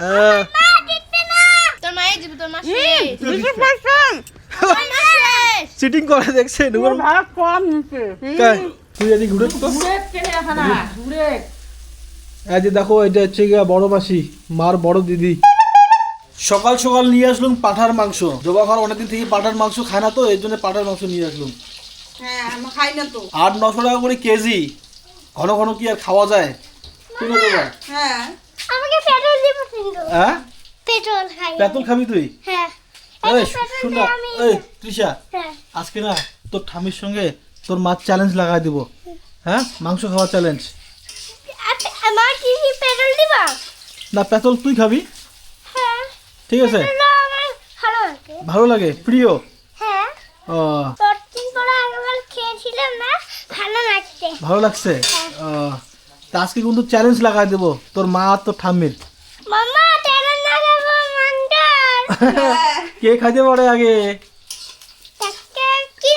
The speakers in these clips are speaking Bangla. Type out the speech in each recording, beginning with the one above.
হ্যাঁ তোর মায়ের মা শেষ। চিটিং করে দেখছে নুপুর ভাত কম নিচ্ছে। তুই এদিকে ঘুরে তো। ঘুরে কেনে এখন ঘুরে। এই যে দেখো এটা হচ্ছে গিয়া বড় মাসি মার বড় দিদি। সকাল সকাল নিয়ে আসলুম পাঠার মাংস। জবা ঘর অনেকদিন থেকে পাঠার মাংস খায় না তো এর জন্য পাঠার মাংস নিয়ে আসলুম। হ্যাঁ আট নশো টাকা করে কেজি। ঘন ঘন কি আর খাওয়া যায়? হ্যাঁ। আমাকে হ্যাঁ? পেট্রোল খাই খাবি তুই? হ্যাঁ। এই শুন না। এই তৃষা হ্যাঁ। আজকে না তোর ঠামির সঙ্গে তোর মাছ চ্যালেঞ্জ লাগাই দিব। হ্যাঁ? মাংস খাওয়া চ্যালেঞ্জ আমার কি কি পেট্রোল দিবা? না পেতল তুই খাবি। হ্যাঁ। ঠিক আছে। ভালো লাগে। ভালো লাগে? প্রিয়? হ্যাঁ। ও। তোর পরে একবার খেয়েছিলাম না ভালো লাগছে। ভালো লাগছে? ও, তা আজকে কিন্তু চ্যালেঞ্জ লাগাই দেবো তোর মা আর তোর ঠাম্মির। মামা না কে খাইতে পারে আগে? তাকে কি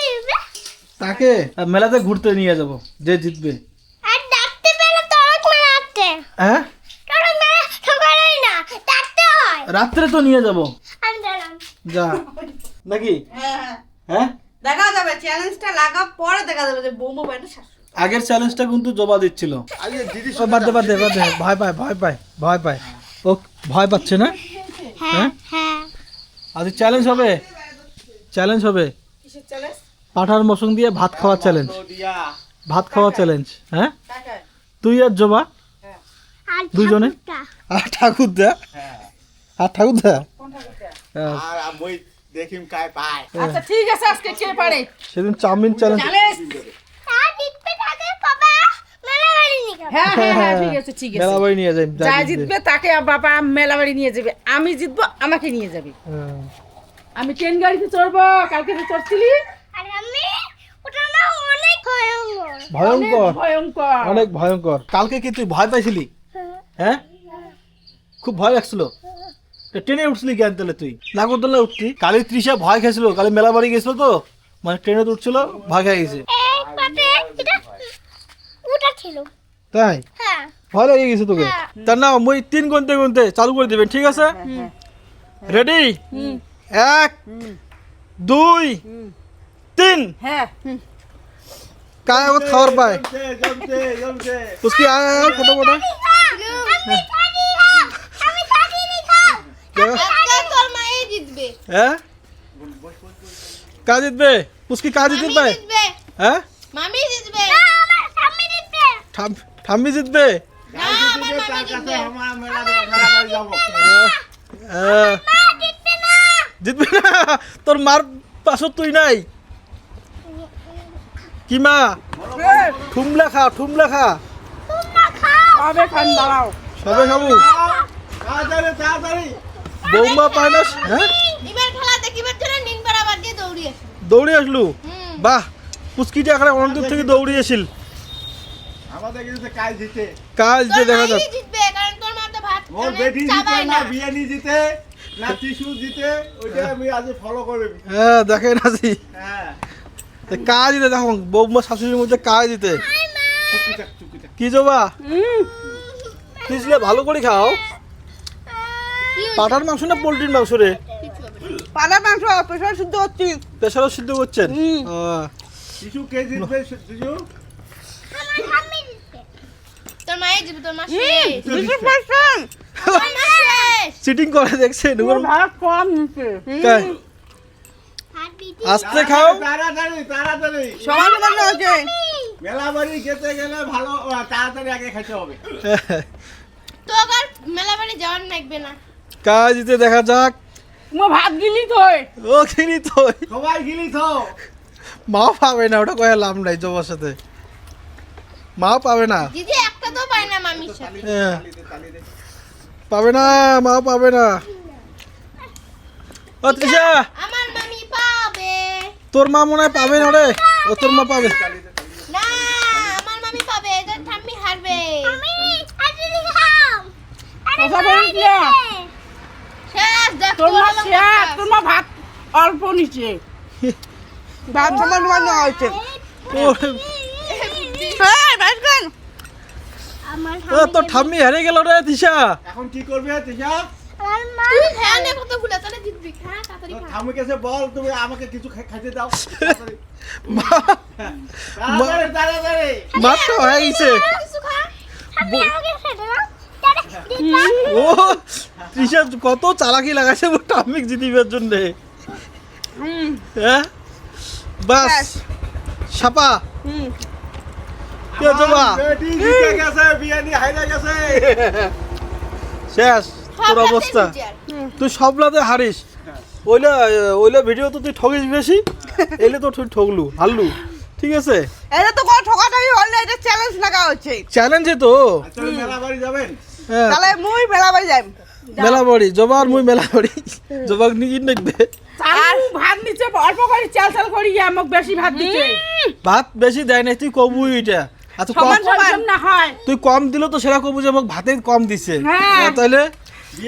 তাকে? মেলাতে ঘুরতে নিয়ে যাব যে জিতবে। আর ডাকতে পেলে তরক মেলাতে। হ্যাঁ? তরক মেলা সকালেই না ডাকতে হয়। রাত্রে তো নিয়ে যাব। আমি দিলাম যা। নাকি? হ্যাঁ। হ্যাঁ? দেখা যাবে চ্যালেঞ্জটা লাগা পরে দেখা যাবে যে বৌমা বাইরে শাশুড়ি। আগের চ্যালেঞ্জটা কিন্তু জবা দিচ্ছিল। ও, বাদ দে বাদ দে বাদ দে। ভয় পায় ভয় পায় ভয় পায়। ও ভয় পাচ্ছে না? হ্যাঁ হ্যাঁ? আজ চ্যালেঞ্জ হবে? চ্যালেঞ্জ হবে? পাঠার মশং দিয়ে ভাত খাওয়া চ্যালেঞ্জ ভাত খাওয়া চ্যালেঞ্জ হ্যাঁ? তুই আর জবা? আর দুজনে? আর ঠাকুর দা আর ঠাকুর দা কোন ঠাকুরটা? হ্যাঁ, আর মই দেখিম কাই পায় আচ্ছা ঠিক আছে আজকে কে পারে সেদিন চাউমিন চ্যালেঞ্জ চ্যালেঞ্জ আর জিতবে তাকে বাবা মেলা বাড়ি নিয়ে যাবে হ্যাঁ হ্যাঁ হ্যাঁ ঠিক আছে ঠিক আছে। মেলা নিয়ে যাই যা জিতবে তাকে বাবা মেলা নিয়ে যাবে আমি জিতবো আমাকে নিয়ে যাবে। হ্যাঁ। আমি ট্রেন গাড়িতে চড়বো কালকে তো চড়ছিলি? আর আমি ওটা না অনেক ভয়ঙ্কর। অনেক ভয়ঙ্কর। ভয়ঙ্কর অনেক ভয়ঙ্কর। কালকে কি তুই ভয় পাইছিলি? হ্যাঁ? খুব ভয় লাগছিল? ট্রেনে উঠছিলি জ্ঞান তাহলে তুই? নাগরদোলা উঠতি। কালি তৃষা ভয় খেয়েছিল কালি মেলা বাড়ি গেছিল তো মানে ট্রেনে উঠছিল ভয় খেয়ে গেছে। ছিল। তাই হ্যাঁ ভয় লেগে গেছে তোকে হ্যাঁ। তার না মই তিন গুনতে গুনতে চালু করে দিবেন ঠিক আছে রেডি এক দুই তিন হ্যাঁ কায় আগত খাবার পায় জমছে জমছে জমছে उसकी आया है फोटो फोटो আমি থাকি হ্যাঁ আমি থাকি নি খাও क्या তোর মাই জিতবে है का जीतबे उसकी का जीत पाए জিতবে हैं মামি জিতবে ঠাম্মি জিতবে? জিতবে না। তোর মার পাশত তুই নাই? কি মা? ঠুমলা খা ঠুমলা খা। তোমরা খাও। কবে খান দাঁড়াও। সবে খাব। বৌমা পায় না হ্যাঁ? দৌড়ি আসি দৌড়ে আসলু? বাহ পুচকিটা এখানে অনেক দূর থেকে দৌড়ে আসিল আমাদের কিন্তু কাজ যে দেখা মাই যাক। জিতবে কারণ তোর মা তো ভাত ওর বেটি জিতে না জিতে না জিতে ওইটা আমি আজ ফলো করিম হ্যাঁ দেখেন আসি হ্যাঁ। কাজ দিতে দেখো বৌমা শাশুড়ির মধ্যে কাজ দিতে। কি জবা? ভালো করে খাও। পাঠার মাংস না পোলট্রির মাংস রে? পালা মাংস প্রেশার সিদ্ধ হচ্ছি প্রেশারও সিদ্ধ করছেন? কে জিতবে জিতবে তোর মাই জিতবে তোর মা শেষ বিশেষ পার্সন তোর মা শেষ চিটিং করে দেখছে নুপুর ভাত কম নিচ্ছে। আস্তে খাও। তাড়াতাড়ি তাড়াতাড়ি। সমান সমান হচ্ছে মেলা খেতে গেলে ভালো তাড়াতাড়ি আগে খেতে হবে। তো আর মেলা যাওয়ার লাগবে না। কাজ দিতে দেখা যাক। ভাত গিলি তো ও কিনি তো সবাই গিলি তো মাও পাবে না ওটা কয়ে লাভ নাই জবার সাথে মাও পাবে না। দিদি তো পায় না মামির সাথে। হ্যাঁ। পাবে না মাও পাবে না। ও তৃষা আমার মামি পাবে। তোর মা মনে হয় পাবে না রে? ও তোর মা পাবে। না আমার মামি পাবে তোর ঠাম্মি হারবে। আমি আজকে খাও কথা বলিস না। শেষ দেখ তোর মা শেষ তোর মা ভাত অল্প নিচে ভাত সমান সমান হয়েছে ওরে হ্যাঁ ভাত খান আমার ও, তোর ঠাম্মি হেরে গেল রে তিশা। এখন কি করবে তিশা? তুই হ্যাঁ নে কত ভুলে তাহলে জিতবি। হ্যাঁ তাড়াতাড়ি খা। ঠাম্মি কাছে বল তুমি আমাকে কিছু খাইতে দাও। তাড়াতাড়ি মা- তাড়াতাড়ি, তাড়াতাড়ি। মারটা হয়ে গেছে। কিছু খা। আমি আমাকে খেতে দাও। ও তৃষা কত চালাকি লাগাছে ওর টামিক জিতিবার জন্য। হ্যাঁ? বাস। সাপা কি হচ্ছে জিতে গেছে বিরিয়ানি হাইরা গেছে। শেষ তোর অবস্থা। তুই সবলাতে হারিস। ওইলা ওইলা ভিডিও তো তুই ঠগিস বেশি। এলে তো তুই ঠগলু হারলু। ঠিক আছে? এটা তো কোনো ঠকাঠাকি হল না এটা চ্যালেঞ্জ লাগা হচ্ছে। চ্যালেঞ্জে তো? মেলা বাড়ি যাবেন? তাহলে মুই মেলা বাড়ি মেলা বাড়ি জবার মুই মেলা বাড়ি জবাক আর ভাত নিচে অল্প করে চাল চাল করি আমাকে বেশি ভাত দিচ্ছে ভাত বেশি দেয় নাই তুই কবুই এটা। আর তুই কম সমান সমান না হয়। তুই কম দিল তো কবু যে আমাকে ভাতে কম দিছে। হ্যাঁ। হ্যাঁ, তাহলে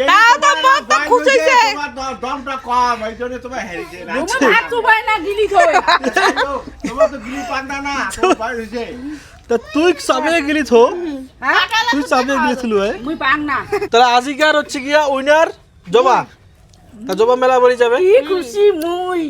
তাও তো তোমার তো বাইর খুশি হয়েছে, হয়েছে। তোমার দ- দমটা কম এই জন্য তোমার হেরেছে না তুমি চুবাই না গিলি থই তোমার তো গিলি পান্ডা না তোমার বাইর তা তুই চাবিয়ে গেলি থো। হ্যাঁ? তুই চাবিয়ে গেছিল মুই পাং না। তাহলে আজিকার হচ্ছে গিয়া উইনার? জবা। তা জবা মেলা বাড়ি যাবে। কি খুশি মুই।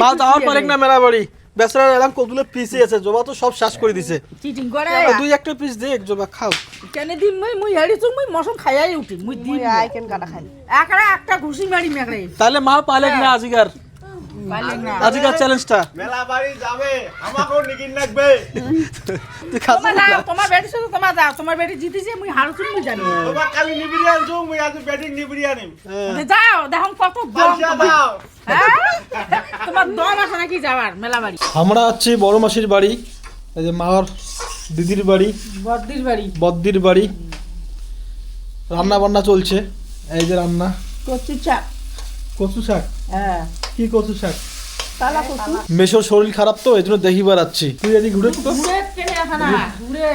মা যাওয়ার পারেক না মেলা বাড়ি। বেচারা এলাম কতগুলো পিসে আছে জবা তো সব শ্বাস করে দিছে। চিটিং করে? দুই একটা পিস দেখ জবা খাও। কেন দিম মই মই হেড়ি চুম মই মশন খাইয়াই উঠি মুই দিম। আই কেন কাটা খাই একরা একটা ঘুষি মারি মেকরে তাহলে মা পালেক না আজিকার। আজিকার চ্যালেঞ্জটা মেলা বাড়ি যাবে আমাকেও নিকিন লাগবে। তুই খাস তোমার যাও তোমার বেটি শুধু তোমার তোমার বেটি জিতেছে মুই মুই জানি। তোমার কালি নিবিড়ি আনছো মুই আজ ব্যাটিং নিবিড়ি আনিম যাও দেখো কত দম দাও হ্যাঁ? তোমার দম আছে নাকি যাওয়ার মেলা বাড়ি? আমরা আছি বড় মাসির বাড়ি এই যে মার দিদির বাড়ি। বদ্দির বাড়ি। বদ্দির বাড়ি। রান্না বান্না চলছে এই যে রান্না। কচু চাপ। কচু শাক? হ্যাঁ। কি কচু শাক? তালা কচু। মেশোর শরীর খারাপ তো এই জন্য দেখি বেড়াচ্ছি। তুই এদিকে ঘুরে তো ঘুরে ঘুরে।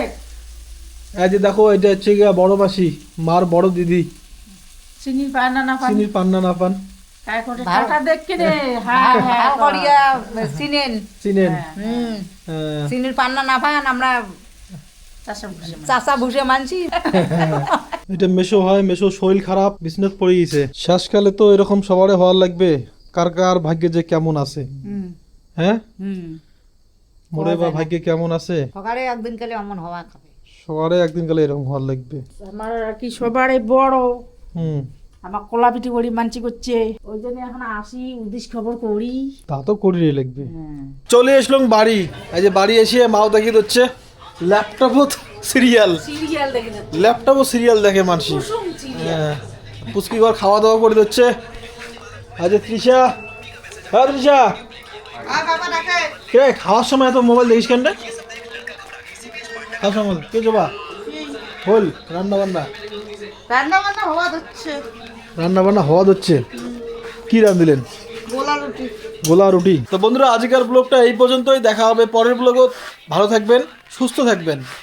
এই যে দেখো এটা হচ্ছে গিয়া বড় মাসি মার বড় দিদি। না চিনির পান্না না পান। হ্যাঁ হ্যাঁ হ্যাঁ। চিনির পান্না না পান আমরা চাচা ভুষে মানছি। এটা মেশো হয় মেশো শরীর খারাপ বিছনাত পড়ে গেছে। শেষকালে তো এরকম সবারে হওয়ার লাগবে কার কার ভাগ্যে যে কেমন আছে। হুম। হ্যাঁ? হুম। মোরে বা ভাগ্যে কেমন আছে? সকালে একদিন কালে অমন হওয়া খাবে। সবারে একদিন কালে এরকম হওয়ার লাগবে। আমার আর কি সবারই বড়। হুম। আমার কলা পিঠি করি মানছি করছে। ওই জন্য এখন আসি উদ্দেশ্য খবর করি। তা তো করিয়ে লাগবে। চলে এসলাম বাড়ি। এই যে বাড়ি এসে মাও দেখিয়ে দিচ্ছে ল্যাপটপও সিরিয়াল। ল্যাপটপও সিরিয়াল দেখে মানসি। হ্যাঁ পুচকি ঘর খাওয়া দাওয়া করে দিচ্ছে। আজ তৃষা। হ্যাঁ তৃষা। কে খাওয়ার সময় এত মোবাইল দেখিস কেন রে? খাওয়ার সময় কে যাবা হল রান্না বান্না রান্না বান্না হওয়া হচ্ছে রান্না বান্না হওয়া হচ্ছে কি রাঁধিলেন গোলা রুটি। গোলা রুটি। তো বন্ধুরা আজকের ব্লগটা এই পর্যন্তই। দেখা হবে পরের ব্লগও ভালো থাকবেন সুস্থ থাকবেন।